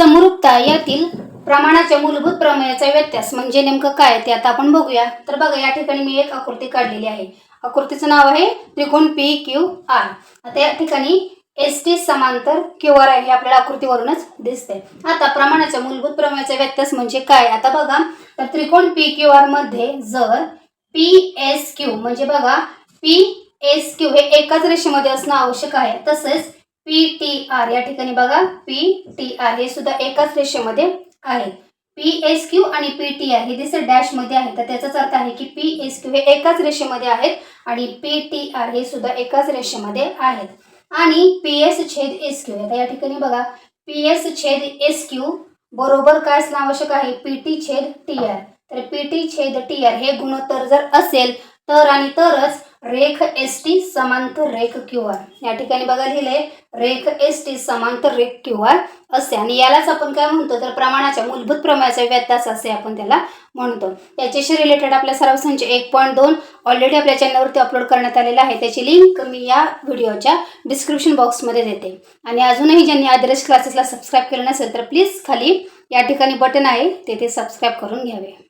समरूपता यातील प्रमाणाच्या मूलभूत प्रमेयाचा व्यत्यास म्हणजे नेमकं काय ते आता आपण बघूया. तर बघा या ठिकाणी मी एक आकृती काढलेली आहे. आकृतीचं नाव आहे त्रिकोण पी क्यू आर आता या ठिकाणी एस टी समांतर क्यू आर आहे हे आपल्याला आकृतीवरूनच दिसते आता प्रमाणाच्या मूलभूत प्रमेयाचा व्यत्यास म्हणजे काय? आता बघा तर त्रिकोण पी क्यू आरमध्ये जर पी एस क्यू म्हणजे बघा पी एस क्यू हे एकाच रेषेमध्ये असणं आवश्यक आहे. तसेच पी टी आर या ठिकाणी बघा पी टी आर हे सुद्धा एकाच रेषेमध्ये आहे. पी एस क्यू आणि पी टी आर हे दिसत डॅशमध्ये आहे. तर त्याचाच अर्थ आहे की पी एस क्यू हे एकाच रेषेमध्ये आहेत आणि पी टी आर हे सुद्धा एकाच रेषेमध्ये आहेत. आणि पी एस छेद एस क्यू आता या ठिकाणी बघा पी एस छेद एस क्यू बरोबर काय असणं आवश्यक आहे? पी टी छेद टी आर तर पी टी छेद टी आर हे गुणोत्तर जर असेल तर आणि तरच रेख एस टी समांतर रेख क्यू आर. या ठिकाणी बघा लिहिले रेख एस टी समांतर रेख क्यू आर असे. आणि यालाच आपण काय म्हणतो? तर प्रमाणाच्या मूलभूत प्रमाणाचा व्यत्यास असे आपण त्याला म्हणतो. याच्याशी रिलेटेड आपल्या सराव संच एक पॉईंट दोन ऑलरेडी आपल्या चॅनलवरती अपलोड करण्यात आलेला आहे. त्याची लिंक मी या व्हिडिओच्या डिस्क्रिप्शन बॉक्समध्ये देते. आणि अजूनही ज्यांनी आदर्श क्लासेसला सबस्क्राईब केलं नसेल तर प्लीज खाली या ठिकाणी बटन आहे तेथे सबस्क्राईब करून घ्यावे.